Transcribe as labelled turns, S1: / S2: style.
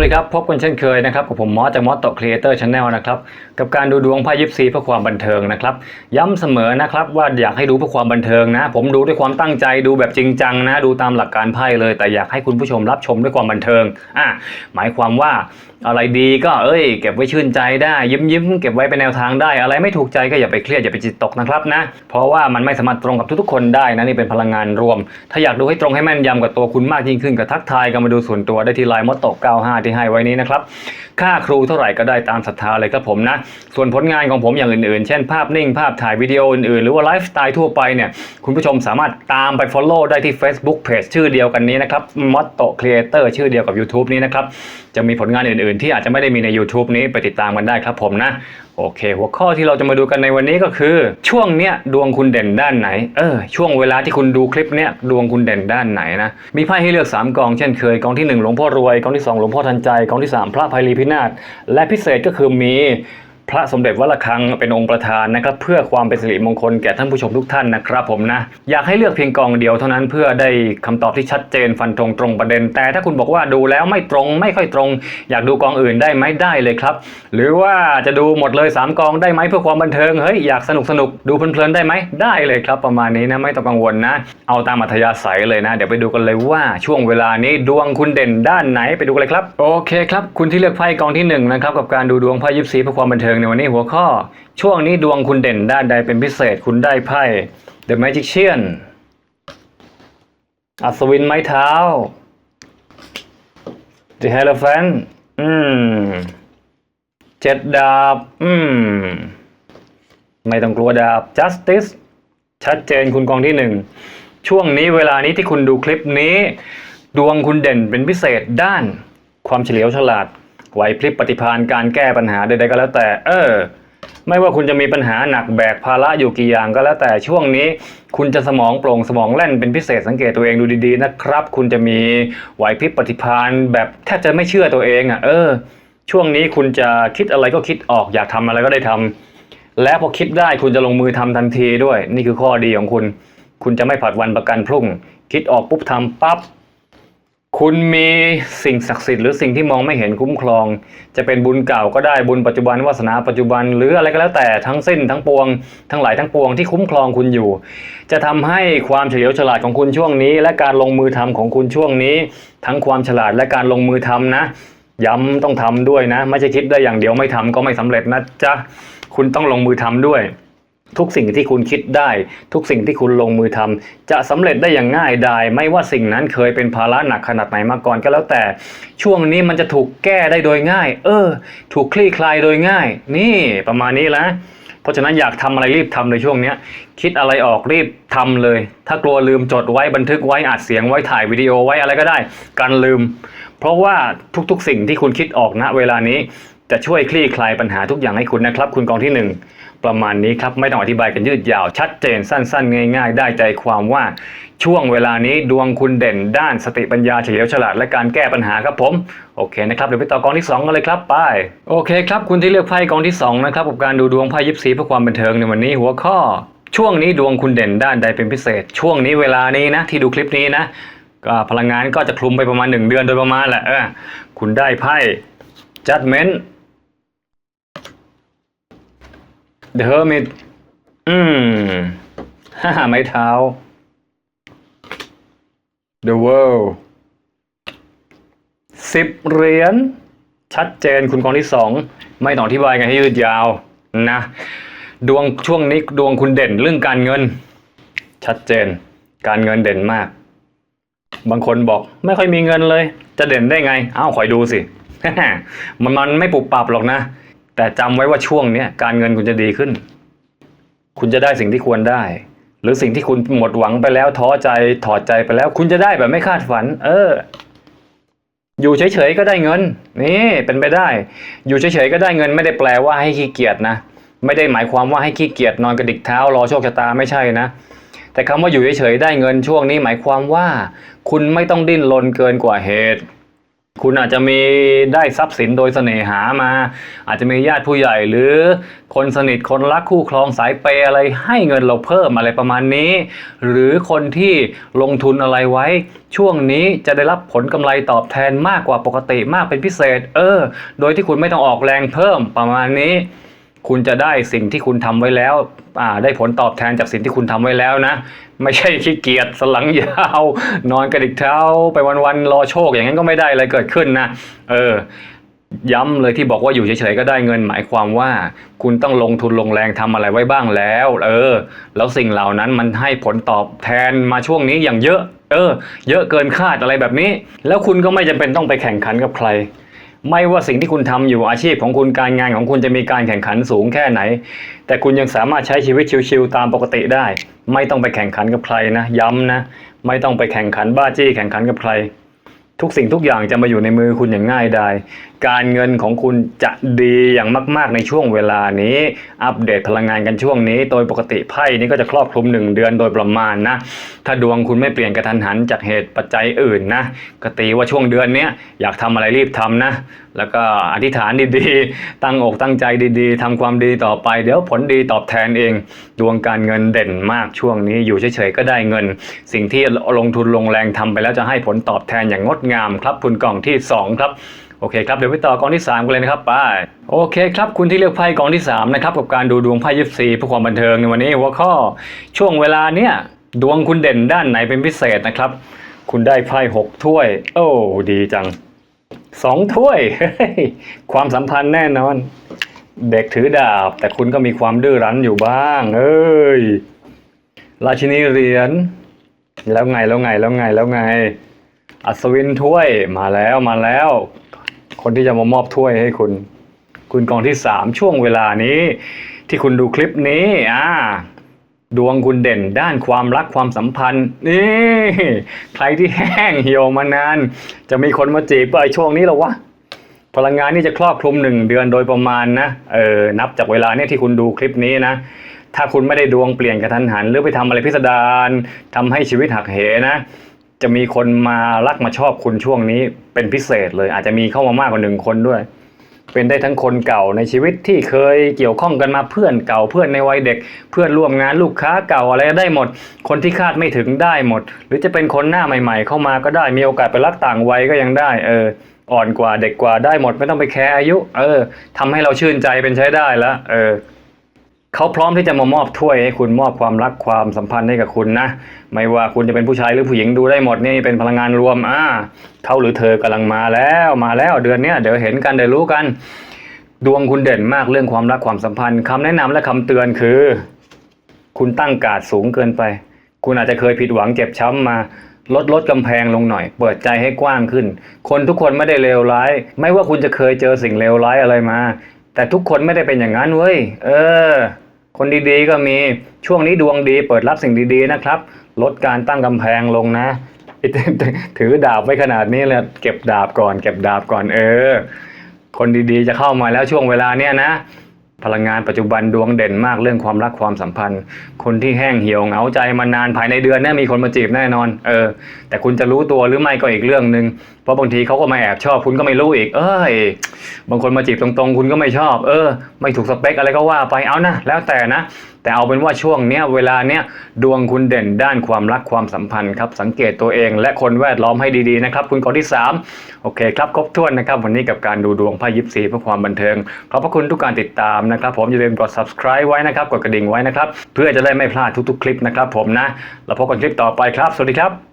S1: วัสดีครับ พบกันเช่นเคยนะครับกับผมมอสจากมอสโตครีเอเตอร์ชาแนลนะครับกับการดูดวงไพ่ยิปซีเพื่อความบันเทิงนะครับ ย้ำเสมอนะครับว่าอยากให้ดูเพื่อความบันเทิงนะ ผมดูด้วยความตั้งใจดูแบบจริงจังนะ ดูตามหลักการไพ่เลย แต่อยากให้คุณผู้ชมรับชมด้วยความบันเทิงอะหมายความว่าอะไรดีก็เอ้ย เก็บไว้ชื่นใจได้ ยิ้มยิ้มเก็บไว้เป็นแนวทางได้ อะไรไม่ถูกใจก็อย่าไปเครียดอย่าไปจิตตกนะครับนะ เพราะว่ามันไม่สามารถตรงกับทุกๆคนได้นะนี่เป็นพลังงานรวม ถ้าอยากดูให้ตรงให้แม่นยำกับตัวคุณมากยิ่งขึ้นก็ทักทายกันมาดูส่วนตัวได้ที่ไลน์มอตโต95ที่ให้ไว้นี้นะครับ ค่าครูเท่าไหร่ก็ได้ตามศรัทธาเลยครับผมนะ ส่วนผลงานของผมอย่างอื่นๆ เช่นภาพนิ่งภาพถ่ายวิดีโออื่นๆ หรือว่าไลฟ์สไตล์ทั่วไปเนี่ย คุณผู้ชมสามารถตามไป Follow ได้ที่ Facebook Page ชื่อเดียวกันนี้นะครับมัตโตครีเอเตอร์ชื่อเดียวกับ YouTube นี้นะครับ จะมีผลงานอื่นๆ ที่อาจจะไม่ได้มีใน YouTube นี้ไปติดตามกันได้ครับผมนะโอเค หัวข้อที่เราจะมาดูกันในวันนี้ก็คือ ช่วงเนี้ยดวงคุณเด่นด้านไหน เออ ช่วงเวลาที่คุณดูคลิปเนี้ยดวงคุณเด่นด้านไหนนะ มีไพ่ให้เลือก 3 กองเช่นเคย กองที่ 1 หลวงพ่อรวย กองที่ 2 หลวงพ่อทันใจ กองที่ 3 พระภัยรีพินาศ และพิเศษก็คือมี พระสมเด็จวัดระฆังเป็นองค์ประธานนะครับเพื่อความเป็นสิริมงคลแก่ท่านผู้ชมทุกท่านนะครับผมนะอยากให้เลือกเพียงกองเดียวเท่านั้นเพื่อได้คำตอบที่ชัดเจนฟันธงตรงประเด็น แต่ถ้าคุณบอกว่าดูแล้วไม่ตรงไม่ค่อยตรง อยากดูกองอื่นได้ไหมได้เลยครับ หรือว่าจะดูหมดเลย 3 กองได้ไหมเพื่อความบันเทิงเฮ้ยอยากสนุกสนุกดูเพลินๆได้ไหมได้เลยครับ ประมาณนี้นะไม่ต้องกังวลนะ เอาตามอัธยาศัยเลยนะ เดี๋ยวไปดูกันเลยว่าช่วงเวลานี้ดวงคุณเด่นด้านไหนไปดูกันเลยครับโอเคครับคุณที่เลือกไพ่กองที่หนึ่งนะครับกับการดูดวงไพ่ยิปซีเพื่อความบันเทิงในวันนี้หัวข้อ ช่วงนี้ดวงคุณเด่นด้านใดเป็นพิเศษคุณได้ไพ่ The Magician อัศวินไม้เท้า The Hierophant อืมเจ็ดดาบ อืม ไม่ต้องกลัวดาบ justice ชัดเจนคุณกองที่หนึ่งช่วงนี้เวลานี้ที่คุณดูคลิปนี้ ดวงคุณเด่นเป็นพิเศษด้านความเฉลียวฉลาด ไหวพริบปฏิภาณการแก้ปัญหาใดๆก็แล้วแต่ เออ ไม่ว่าคุณจะมีปัญหาหนักแบกภาระอยู่กี่อย่างก็แล้วแต่ช่วงนี้ คุณจะสมองโปร่งสมองแล่นเป็นพิเศษสังเกตตัวเองดูดีๆนะครับ คุณจะมีไหวพริบปฏิภาณแบบแทบจะไม่เชื่อตัวเองอะ เออ ช่วงนี้คุณจะคิดอะไรก็คิดออกอยากทำอะไรก็ได้ทำและพอคิดได้คุณจะลงมือทำทันทีด้วย นี่คือข้อดีของคุณ คุณจะไม่ผัดวันประกันพรุ่ง คิดออกปุ๊บทำปั๊บ คุณมีสิ่งศักดิ์สิทธิ์หรือสิ่งที่มองไม่เห็นคุ้มครอง จะเป็นบุญเก่าก็ได้บุญปัจจุบันวาสนาปัจจุบัน หรืออะไรก็แล้วแต่ทั้งสิ้นทั้งปวง ทั้งหลายทั้งปวงที่คุ้มครองคุณอยู่ จะทำให้ความเฉลียวฉลาดของคุณช่วงนี้ และการลงมือทำของคุณช่วงนี้ ทั้งความฉลาดและการลงมือทำนะ ย้ำต้องทำด้วยนะ ไม่ใช่คิดได้อย่างเดียวไม่ทำก็ไม่สำเร็จนะจ๊ะคุณต้องลงมือทำด้วย ทุกสิ่งที่คุณคิดได้ ทุกสิ่งที่คุณลงมือทำจะสำเร็จได้อย่างง่ายดายไม่ว่าสิ่งนั้นเคยเป็นภาระหนักขนาดไหนมาก่อนก็แล้วแต่ ช่วงนี้มันจะถูกแก้ได้โดยง่าย เออ ถูกคลี่คลายโดยง่าย นี่ประมาณนี้ละเพราะฉะนั้นอยากทำอะไรรีบทำเลยช่วงเนี้ย คิดอะไรออกรีบทำเลย ถ้ากลัวลืมจดไว้บันทึกไว้อัดเสียงไว้ถ่ายวิดีโอไว้อะไรก็ได้การลืม เพราะว่าทุกๆ สิ่งที่คุณคิดออกณเวลานี้ จะช่วยคลี่คลายปัญหาทุกอย่างให้คุณนะครับ คุณกองที่หนึ่งประมาณนี้ครับ ไม่ต้องอธิบายกันยืดยาวชัดเจนสั้น ๆ ง่าย ๆ ได้ใจความว่าช่วงเวลานี้ดวงคุณเด่นด้านสติปัญญาเฉลียวฉลาดและการแก้ปัญหาครับผม โอเคนะครับเดี๋ยวไปต่อกองที่2กันเลยครับไปโอเคครับคุณที่เลือกไพ่กองที่2นะครับกับการดูดวงไพ่ยิปซีเพื่อความบันเทิงในวันนี้หัวข้อ ช่วงนี้ดวงคุณเด่นด้านใดเป็นพิเศษ ช่วงนี้เวลานี้นะที่ดูคลิปนี้นะก็พลังงานก็จะคลุมไปประมาณ 1 เดือนโดยประมาณแหละเออคุณได้ไพ่ judgment The Hermit อืมฮ่าไม้เท้า The World สิบเหรียญชัดเจนคุณกองที่สองไม่ต้องอธิบายกันให้ยืดยาวนะ ดวงช่วงนี้ดวงคุณเด่นเรื่องการเงิน ชัดเจน การเงินเด่นมาก บางคนบอกไม่ค่อยมีเงินเลย จะเด่นได้ไงอ้าวคอยดูสิ มันมันไม่ปุบปับหรอกนะ แต่จำไว้ว่าช่วงเนี้ยการเงินคุณจะดีขึ้น คุณจะได้สิ่งที่ควรได้ หรือสิ่งที่คุณหมดหวังไปแล้วท้อใจถอดใจไปแล้ว คุณจะได้แบบไม่คาดฝัน เออ อยู่เฉยๆก็ได้เงิน นี่เป็นไปได้ อยู่เฉยๆก็ได้เงิน ไม่ได้แปลว่าให้ขี้เกียจนะไม่ได้หมายความว่าให้ขี้เกียจนอนกระดิกเท้ารอโชคชะตาไม่ใช่นะแต่คำว่าอยู่เฉยๆได้เงินช่วงนี้หมายความว่า คุณไม่ต้องดิ้นรนเกินกว่าเหตุ คุณอาจจะมีได้ทรัพย์สินโดยเสน่หามา อาจจะมีญาติผู้ใหญ่หรือคนสนิทคนรักคู่ครองสายเปย์อะไรให้เงินเราเพิ่มอะไรประมาณนี้ หรือคนที่ลงทุนอะไรไว้ ช่วงนี้จะได้รับผลกำไรตอบแทนมากกว่าปกติมากเป็นพิเศษ เออ โดยที่คุณไม่ต้องออกแรงเพิ่มประมาณนี้ คุณจะได้สิ่งที่คุณทำไว้แล้วอ่าได้ผลตอบแทนจากสิ่งที่คุณทำไว้แล้วนะ ไม่ใช่ขี้เกียจสลังยาว นอนกระดิกเท้าไปวันๆรอโชคอย่างนั้นก็ไม่ได้อะไรเกิดขึ้นนะ เออ ย้ำเลยที่บอกว่าอยู่เฉยๆก็ได้เงินหมายความว่า คุณต้องลงทุนลงแรงทำอะไรไว้บ้างแล้ว เออ แล้วสิ่งเหล่านั้นมันให้ผลตอบแทนมาช่วงนี้อย่างเยอะ เออ เยอะเกินคาดอะไรแบบนี้ แล้วคุณก็ไม่จำเป็นต้องไปแข่งขันกับใคร ไม่ว่าสิ่งที่คุณทำอยู่อาชีพของคุณการงานของคุณจะมีการแข่งขันสูงแค่ไหน แต่คุณยังสามารถใช้ชีวิตชิวๆตามปกติได้ ไม่ต้องไปแข่งขันกับใครนะ ย้ำนะ ไม่ต้องไปแข่งขันบ้าจี้แข่งขันกับใคร ทุกสิ่งทุกอย่างจะมาอยู่ในมือคุณอย่างง่ายดาย การเงินของคุณจะดีอย่างมาก ๆ ในช่วงเวลานี้ อัปเดตพลังงานกันช่วงนี้ โดยปกติไพ่นี้ก็จะครอบคลุม 1 เดือนโดยประมาณนะ ถ้าดวงคุณไม่เปลี่ยนกระทันหันจากเหตุปัจจัยอื่นนะก็ตีว่าช่วงเดือนนี้อยากทำอะไรรีบทำนะ แล้วก็อธิษฐานดีๆ ตั้งอกตั้งใจดีๆทำความดีต่อไป เดี๋ยวผลดีตอบแทนเอง ดวงการเงินเด่นมากช่วงนี้ อยู่เฉยๆก็ได้เงิน สิ่งที่ลงทุนลงแรงทำไปแล้วจะให้ผลตอบแทนอย่างงดงามครับ คุณกล่องที่ 2 ครับ โอเคครับเดี๋ยวไปต่อกองที่3กันเลยนะครับไปโอเคครับคุณที่เลือกไพ่กองที่3นะครับกับการดูดวงไพ่ยิปซีเพื่อความบันเทิงในวันนี้หัวข้อช่วงเวลาเนี้ยดวงคุณเด่นด้านไหนเป็นพิเศษนะครับ คุณได้ไพ่หกถ้วย โอ้ดีจังสองถ้วยเฮ้ยความสัมพันธ์แน่นอน เด็กถือดาบ แต่คุณก็มีความดื้อรั้นอยู่บ้าง เอ้ยราชินีเหรียญแล้วไงแล้วไงแล้วไงแล้วไง อัศวินถ้วยมาแล้วมาแล้ว คนที่จะมามอบถ้วยให้คุณ คุณกองที่สามช่วงเวลานี้ ที่คุณดูคลิปนี้อ่าดวงคุณเด่นด้านความรักความสัมพันธ์นี่ใครที่แห้งเหี่ยวมานาน จะมีคนมาจีบไอช่วงนี้หรอวะพลังงานนี่จะครอบคลุมหนึ่งเดือนโดยประมาณนะเออนับจากเวลาเนี่ยที่คุณดูคลิปนี้นะถ้าคุณไม่ได้ดวงเปลี่ยนกระทันหัน หรือไปทำอะไรพิสดารทำให้ชีวิตหักเหนะ จะมีคนมารักมาชอบคุณช่วงนี้เป็นพิเศษเลย อาจจะมีเข้ามามากกว่าหนึ่งคนด้วย เป็นได้ทั้งคนเก่าในชีวิตที่เคยเกี่ยวข้องกันมาเพื่อนเก่าเพื่อนในวัยเด็ก เพื่อนร่วมงานลูกค้าเก่าอะไรได้หมด คนที่คาดไม่ถึงได้หมด หรือจะเป็นคนหน้าใหม่ ๆ เข้ามาก็ได้มีโอกาสไปรักต่างวัยก็ยังได้ เออ อ่อนกว่าเด็กกว่าได้หมดไม่ต้องไปแคร์อายุ เออทำให้เราชื่นใจเป็นใช้ได้แล้วเออ เขาพร้อมที่จะมามอบถ้วยให้คุณมอบความรักความสัมพันธ์ให้กับคุณนะ ไม่ว่าคุณจะเป็นผู้ชายหรือผู้หญิงดูได้หมดนี่เป็นพลังงานรวมอ่าเขาหรือเธอกำลังมาแล้วมาแล้วเดือนเนี้ยเดี๋ยวเห็นกันเดี๋ยวรู้กัน ดวงคุณเด่นมากเรื่องความรักความสัมพันธ์คำแนะนำและคำเตือนคือ คุณตั้งการดสูงเกินไป คุณอาจจะเคยผิดหวังเจ็บช้ำมาลดลดกำแพงลงหน่อย เปิดใจให้กว้างขึ้น คนทุกคนไม่ได้เลวร้าย ไม่ว่าคุณจะเคยเจอสิ่งเลวร้ายอะไรมา แต่ทุกคนไม่ได้เป็นอย่างนั้นเว้ย เออ คนดีๆก็มีช่วงนี้ดวงดีเปิดรับสิ่งดีๆนะครับ ลดการตั้งกำแพงลงนะ ถือดาบไว้ขนาดนี้เลยเก็บดาบก่อน เก็บดาบก่อนเออ คนดีๆจะเข้ามาแล้วช่วงเวลาเนี้ยนะ พลังงานปัจจุบันดวงเด่นมากเรื่องความรักความสัมพันธ์ คนที่แห้งเหี่ยวเหงาใจมานานภายในเดือนเนี้มีคนมาจีบแน่นอน เออ แต่คุณจะรู้ตัวหรือไม่ก็อีกเรื่องหนึ่ง ราะบางทีเขาก็มาแอบชอบคุณก็ไม่รู้อีก เอ้ย บางคนมาจีบตรงๆ คุณก็ไม่ชอบ เออ ไม่ถูกสเปคอะไรก็ว่าไปเอานะ แล้วแต่นะ แต่เอาเป็นว่าช่วงเนี้ยเวลาเนี้ยดวงคุณเด่นด้านความรักความสัมพันธ์ครับสังเกตตัวเองและคนแวดล้อมให้ดีๆนะครับ คุณกองที่ 3 โอเคครับครบถ้วนนะครับ วันนี้กับการดูดวงไพ่ยิปซีเพื่อความบันเทิงขอบพระคุณทุกการติดตามนะครับ ผมอย่าลืมกด subscribe ไว้นะครับกดกระดิ่งไว้นะครับ เพื่อจะได้ไม่พลาดทุกๆ คลิปนะครับ ผมนะแล้วพบกันคลิปต่อไปครับ สวัสดีครับ